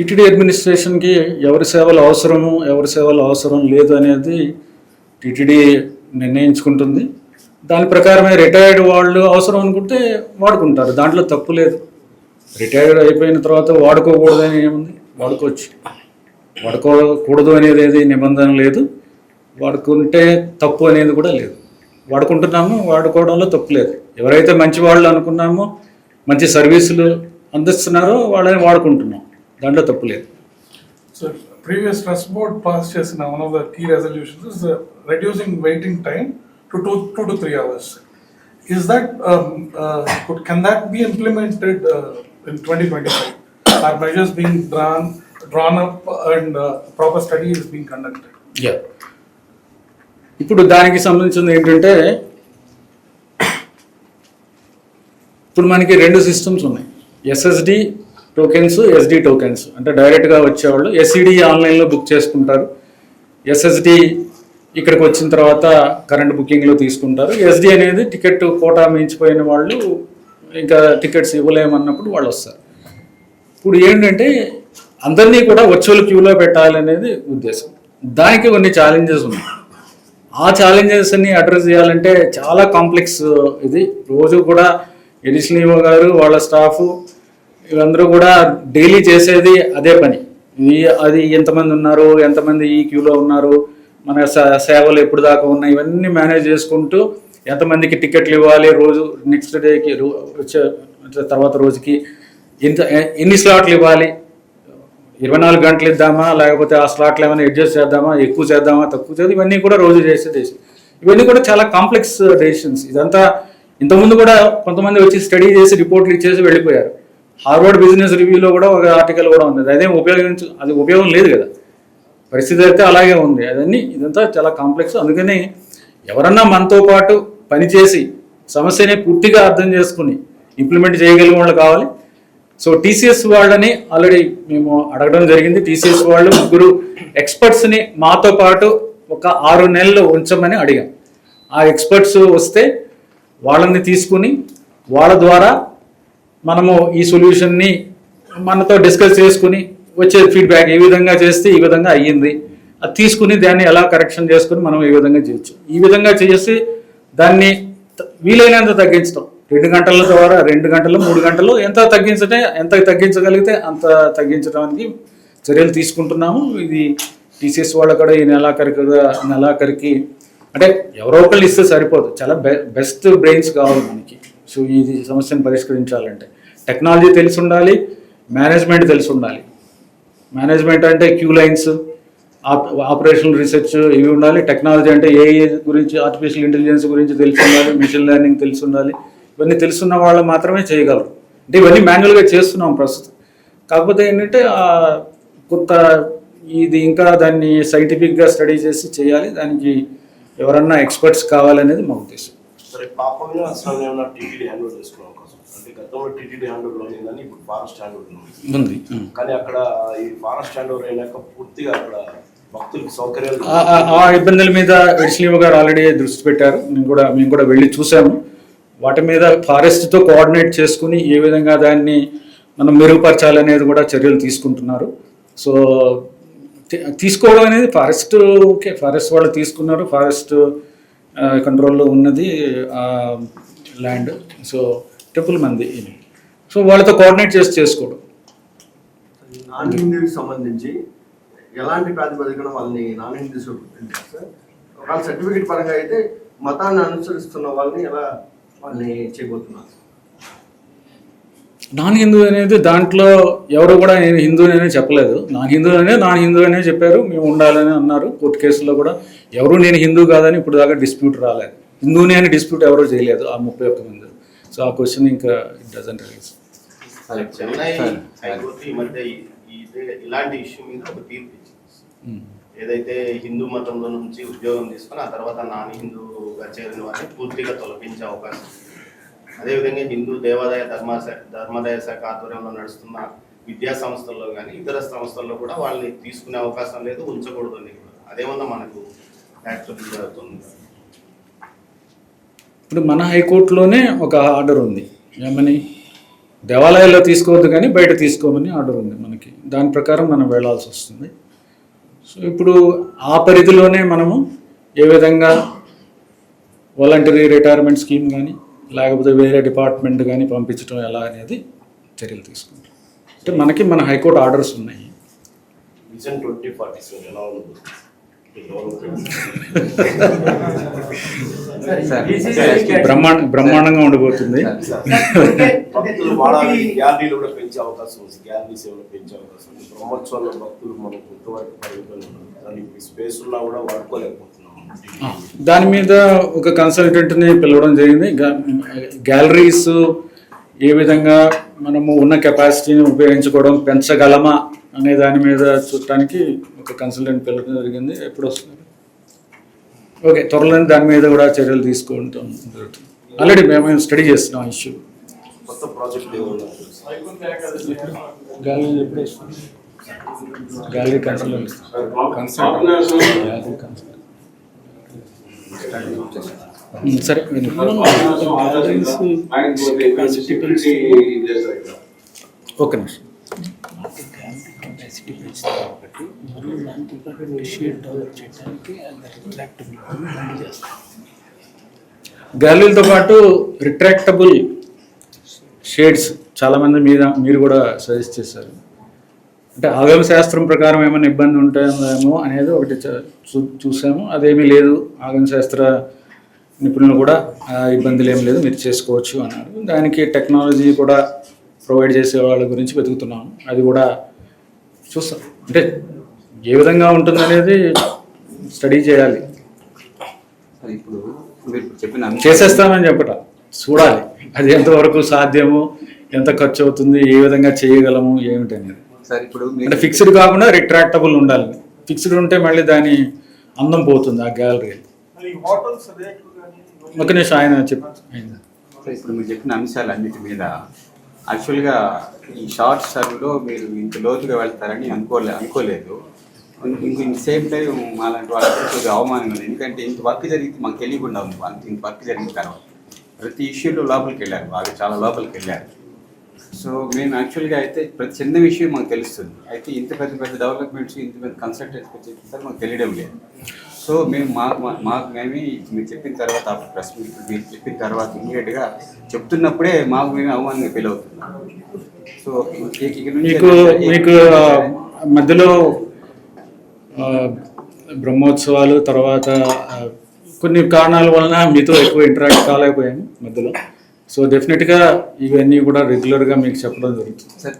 TTD అడ్మినిస్ట్రేషన్కి ఎవరి సేవలు అవసరము ఎవరి సేవలు అవసరం లేదు అనేది టీటీడీ నిర్ణయించుకుంటుంది. దాని ప్రకారమే రిటైర్డ్ వాళ్ళు అవసరం అనుకుంటే వాడుకుంటారు దాంట్లో తప్పు లేదు. రిటైర్డ్ అయిపోయిన తర్వాత వాడుకోకూడదు అని ఏముంది? వాడుకోవచ్చు. వాడుకోకూడదు అనేది ఏది నిబంధన లేదు. వాడుకుంటే తప్పు అనేది కూడా లేదు. వాడుకుంటున్నాము వాడుకోవడంలో తప్పు లేదు. ఎవరైతే మంచి వాళ్ళు అనుకున్నామో మంచి సర్వీసులు అందిస్తున్నారో వాళ్ళని వాడుకుంటున్నాం. దాంట్లో తప్పు లేదు So previous trust board passed చేసిన is uh, reducing waiting time to two, two to three hours. Is that, um, uh, could- can that be implemented uh, in 2025? Are measures being drawn, drawn up and uh, proper study is being conducted? Yeah ఇప్పుడు దానికి సంబంధించింది ఏంటంటే ఇప్పుడు మనకి రెండు systems ఉన్నాయి SSD tokens SD tokens. అంటే డైరెక్ట్గా వచ్చేవాళ్ళు. ఎస్ఈడి ఆన్లైన్లో బుక్ చేసుకుంటారు. ఎస్ఎస్డి ఇక్కడికి వచ్చిన తర్వాత కరెంట్ బుకింగ్లో తీసుకుంటారు. ఎస్డి అనేది టికెట్ కోటా మించిపోయిన వాళ్ళు ఇంకా టికెట్స్ ఇవ్వలేమన్నప్పుడు వాళ్ళు వస్తారు. ఇప్పుడు ఏంటంటే అందరినీ కూడా వర్చువల్ క్యూలో పెట్టాలనేది ఉద్దేశం. దానికి కొన్ని ఛాలెంజెస్ ఉన్నాయి. ఆ ఛాలెంజెస్ అన్ని అడ్రస్ చేయాలంటే చాలా కాంప్లెక్స్ ఇది. రోజు కూడా ఎడిషనల్ గారు వాళ్ళ స్టాఫ్ వీళ్ళందరూ కూడా డైలీ చేసేది అదే పని. అది ఎంతమంది ఉన్నారు ఎంతమంది ఈ క్యూలో ఉన్నారు మన స- సేవలు ఎప్పుడు దాకా ఉన్నాయి ఇవన్నీ మేనేజ్ చేసుకుంటూ ఎంతమందికి టికెట్లు ఇవ్వాలి రోజు నెక్స్ట్ డేకి వచ్చే వచ్చే తర్వాత రోజుకి ఎంత ఎన్ని స్లాట్లు ఇవ్వాలి? ఇరవై నాలుగు గంటలు ఇద్దామా? లేకపోతే ఆ స్లాట్లు ఏమైనా అడ్జస్ట్ చేద్దామా? ఎక్కువ చేద్దామా? తక్కువ చేద్దాం ఇవన్నీ కూడా రోజు చేసే డెసిషన్ ఇవన్నీ కూడా చాలా కాంప్లెక్స్ డెసిషన్స్ ఇదంతా ఇంతకుముందు కూడా కొంతమంది వచ్చి స్టడీ చేసి రిపోర్ట్లు ఇచ్చేసి వెళ్ళిపోయారు. హార్వర్డ్ బిజినెస్ రివ్యూలో కూడా ఒక ఆర్టికల్ కూడా ఉంది. అదేం ఉపయోగించు అది ఉపయోగం లేదు కదా. పరిస్థితి అయితే అలాగే ఉంది. అదన్నీ ఇదంతా చాలా కాంప్లెక్స్. అందుకని ఎవరన్నా మనతో పాటు పనిచేసి సమస్యని పూర్తిగా అర్థం చేసుకుని ఇంప్లిమెంట్ చేయగలిగిన వాళ్ళు కావాలి. సో టీసీఎస్ వాళ్ళని ఆల్రెడీ మేము అడగడం జరిగింది. టీసీఎస్ వాళ్ళు ముగ్గురు ఎక్స్పర్ట్స్ని మాతో పాటు ఒక ఆరు నెలలు ఉంచమని అడిగాం. ఆ ఎక్స్పర్ట్స్ వస్తే వాళ్ళని తీసుకుని వాళ్ళ ద్వారా మనము ఈ సొల్యూషన్ని మనతో డిస్కస్ చేసుకుని వచ్చే ఫీడ్బ్యాక్ ఏ విధంగా చేస్తే ఈ విధంగా అయ్యింది. అది తీసుకుని దాన్ని ఎలా కరెక్షన్ చేసుకుని మనం ఈ విధంగా చేయొచ్చు. ఈ విధంగా చేసి దాన్ని వీలైనంత తగ్గించడం రెండు గంటల ద్వారా రెండు గంటలు మూడు గంటలు ఎంత తగ్గించటే ఎంత తగ్గించగలిగితే అంత తగ్గించడానికి చర్యలు తీసుకుంటున్నాము. ఇది టీసీఎస్ వాళ్ళు కూడా ఈ నెలాఖరికి నెలాఖరికి అంటే ఎవరో ఒకళ్ళు ఇస్తే సరిపోదు. చాలా బె బెస్ట్ బ్రెయిన్స్ కావాలి మనకి. సో ఇది సమస్యను పరిష్కరించాలంటే. టెక్నాలజీ తెలిసి ఉండాలి మేనేజ్మెంట్ తెలిసి ఉండాలి మేనేజ్మెంట్ అంటే క్యూ లైన్స్ ఆపరేషనల్ రీసెర్చ్ ఇవి ఉండాలి. టెక్నాలజీ అంటే ఏఐ గురించి ఆర్టిఫిషియల్ ఇంటెలిజెన్స్ గురించి తెలిసి ఉండాలి మిషన్ లెర్నింగ్ తెలిసి ఉండాలి ఇవన్నీ తెలుసున్న వాళ్ళు మాత్రమే చేయగలరు. అంటే ఇవన్నీ మాన్యువల్గా చేస్తున్నాం ప్రస్తుతం. కాకపోతే ఏంటంటే కొత్త కొంత ఇది ఇంకా దాన్ని సైంటిఫిక్గా స్టడీ చేసి చేయాలి. దానికి ఎవరన్నా ఎక్స్పర్ట్స్ కావాలనేది మా ఉద్దేశం. సరే పాపంగా అసలు ఏమన్నా టీటీడీ హ్యాండ్ ఓవర్ చేసుకునే అవకాశం అంటే గతంలో టీటీడీ హ్యాండ్ ఓవర్ ఇప్పుడు ఫారెస్ట్ హ్యాండ్ ఓవర్ ఉంది. కానీ అక్కడ ఈ ఫారెస్ట్ హ్యాండ్ ఓవర్ అయినాక పూర్తిగా అక్కడ భక్తులకు సౌకర్యాలు ఆ- ఇబ్బందుల మీద ఎడిషనల్ గారు ఆల్రెడీ దృష్టి పెట్టారు. మేము కూడా మేము కూడా వెళ్ళి చూసాము వాటి మీద ఫారెస్ట్తో కోఆర్డినేట్ చేసుకుని ఏ విధంగా దాన్ని మనం మెరుగుపరచాలనేది కూడా చర్యలు తీసుకుంటున్నారు. సో తీసుకోవడం అనేది ఫారెస్ట్ ఓకే ఫారెస్ట్ వాళ్ళు తీసుకున్నారు. ఫారెస్ట్ కంట్రోల్లో ఉన్నది ల్యాండ్ సో ట్రిపుల్ మంది సో వాళ్ళతో కోఆర్డినేట్ చేసి చేసుకోవడం. నాన్ సంబంధించి ఎలాంటి ప్రాతిపదికన వాళ్ళని నాన్ హిందూస్ వాళ్ళ సర్టిఫికేట్ పరంగా అయితే మతాన్ని అనుసరిస్తున్న వాళ్ళని ఎలా వాళ్ళని చేయబోతున్నారు? నాన్ హిందూ అనేది దాంట్లో ఎవరు కూడా నేను హిందూ అనే చెప్పలేదు. నాన్ హిందూ అనే నాన్ హిందూ అనే చెప్పారు. మేము ఉండాలని అన్నారు. కోర్టు కేసులో కూడా ఎవరు నేను హిందూ కాదని ఇప్పుడు దాకా డిస్ప్యూట్ రాలేదు. హిందూని అని డిస్ప్యూట్ ఎవరు చేయలేదు ఆ ముప్పై ఒక్క మంది. సో ఆ క్వశ్చన్ ఇంకా ఇట్ డజంట్ ఇదే ఇలాంటి ఇష్యూ మీద ఒక తీర్పు ఇచ్చింది. ఏదైతే హిందూ మతంలో నుంచి ఉద్యోగం తీసుకొని ఆ తర్వాత నాన్ హిందూగా చేరిన వారిని పూర్తిగా తొలగించే అవకాశం. అదేవిధంగా హిందూ దేవాదాయ ధర్మ ధర్మాదాయ శాఖ ఆధ్వర్యంలో నడుస్తున్న విద్యా సంస్థల్లో కానీ ఇతర సంస్థల్లో కూడా వాళ్ళని తీసుకునే అవకాశం లేదు ఉంచకూడదు అని కూడా. అదేమన్నా మనకు యాక్చువల్ జరుగుతుంది. ఇప్పుడు మన హైకోర్టులోనే ఒక ఆర్డర్ ఉంది. ఏమని? దేవాలయాల్లో తీసుకోవద్దు కానీ బయట తీసుకోమని ఆర్డర్ ఉంది మనకి. దాని ప్రకారం మనం వెళ్ళాల్సి వస్తుంది. సో ఇప్పుడు ఆ పరిధిలోనే మనము ఏ విధంగా వాలంటరీ రిటైర్మెంట్ స్కీమ్ కానీ లేకపోతే వేరే డిపార్ట్మెంట్ కానీ పంపించడం ఎలా అనేది చర్యలు తీసుకుంటాం. అంటే మనకి మన హైకోర్టు ఆర్డర్స్ ఉన్నాయి. విజన్ ట్వంటీ ఫార్టీ సెవెన్ ఎలా ఉంది. బ్రహ్మాండ బ్రహ్మాండంగా ఉండబోతుంది భక్తులు వాడాలి గ్యాలరీలు కూడా పెంచే అవకాశం ఉంది. గ్యాలరీ సేవలు పెంచే అవకాశం ఉంది. బ్రహ్మోత్సవాల్లో భక్తులు మనకు కొంతవరకు. దానికి స్పేస్ ఉన్నా కూడా వాడుకోలేకపోతున్నాం. దాని మీద ఒక కన్సల్టెంట్ని పిలవడం జరిగింది. గ్యాలరీస్ ఏ విధంగా మనము ఉన్న కెపాసిటీని ఉపయోగించుకోవడం పెంచగలమా అనే దాని మీద చూడటానికి ఒక కన్సల్టెంట్ పిలవడం జరిగింది. ఎప్పుడు వస్తుంది ఓకే త్వరలోనే దాని మీద కూడా చర్యలు తీసుకుంటాం జరుగుతుంది. ఆల్రెడీ మేము స్టడీ చేస్తున్నాం ఇష్యూ కొత్త ప్రాజెక్ట్ ఏమన్నా గ్యాలరీ ఎప్పుడు కన్సల్టెంట్ సరే. ఒక్క నిమిషం. కెపాసిటీ పెంచుతాం కాబట్టి మనం దాంతో పాటు షేడ్ డెవలప్ చేయడానికి రిట్రాక్టబుల్ బండి చేస్తాం గ్యాలరీలతో పాటు రిట్రాక్టబుల్ షేడ్స్ చాలామంది మీద మీరు కూడా సజెస్ట్ చేశారు. అంటే ఆగమ శాస్త్రం ప్రకారం ఏమైనా ఇబ్బంది ఉంటాయేమో అనేది ఒకటి చూ- చూసాము. అదేమీ లేదు. ఆగమ శాస్త్ర నిపుణులు కూడా ఇబ్బందులు ఏం లేదు. మీరు చేసుకోవచ్చు అన్నారు. దానికి టెక్నాలజీ కూడా ప్రొవైడ్ చేసే వాళ్ళ గురించి వెతుకుతున్నాము. అది కూడా చూస్తాం. అంటే ఏ విధంగా ఉంటుంది అనేది స్టడీ చేయాలి. ఇప్పుడు మీరు చెప్పిన చేసేస్తామని చెప్పట. చూడాలి. అది ఎంతవరకు సాధ్యము ఎంత ఖర్చు అవుతుంది ఏ విధంగా చేయగలము ఏమిటి అనేది సార్ ఇప్పుడు అంటే ఫిక్స్డ్ కాకుండా రిట్రాక్టబుల్ ఉండాలి. ఫిక్స్డ్ ఉంటే మళ్ళీ దాని అందం పోతుంది ఆ గ్యాలరీ. ఒక నిమిషం ఆయన చెప్పు. ఇప్పుడు మీరు చెప్పిన అంశాలు అన్నిటి మీద యాక్చువల్గా ఈ షార్ట్ సర్వ్లో మీరు ఇంత లోతుగా వెళ్తారని అనుకోలే అనుకోలేదు. ఇంక ఇంత సేమ్ టైం మాలాంటి వాళ్ళకి అవమానం ఉంది. ఎందుకంటే ఇంత వర్క్ జరిగితే మాకు తెలియకుండా ఉంది. అంత ఇంత వర్క్ జరిగిన తర్వాత ప్రతి ఇష్యూలో లోపలికి వెళ్ళారు. బాగా చాలా లోపలికి వెళ్ళారు. సో మేము యాక్చువల్గా అయితే ప్రతి చిన్న విషయం మాకు తెలుస్తుంది. అయితే ఇంత పెద్ద పెద్ద డెవలప్మెంట్స్ ఇంత పెద్ద కన్సల్టెన్సీ చెప్పిన మాకు తెలియడం లేదు. సో మేము మా మా- మాకు మేమే మీరు చెప్పిన తర్వాత ఆఫ్టర్ ప్రెస్ మీట్ మీరు చెప్పిన తర్వాత ఇమీడియట్గా చెప్తున్నప్పుడే మాకు మేము అవమానంగా ఫీల్ అవుతున్నాం. సో మీకు మీకు మధ్యలో బ్రహ్మోత్సవాలు తర్వాత కొన్ని కారణాల వలన మీతో ఎక్కువ ఇంటరాక్ట్ కాలేకపోయాను మధ్యలో. సో డెఫినెట్గా ఇవన్నీ కూడా రెగ్యులర్గా మీకు చెప్పడం జరుగుతుంది.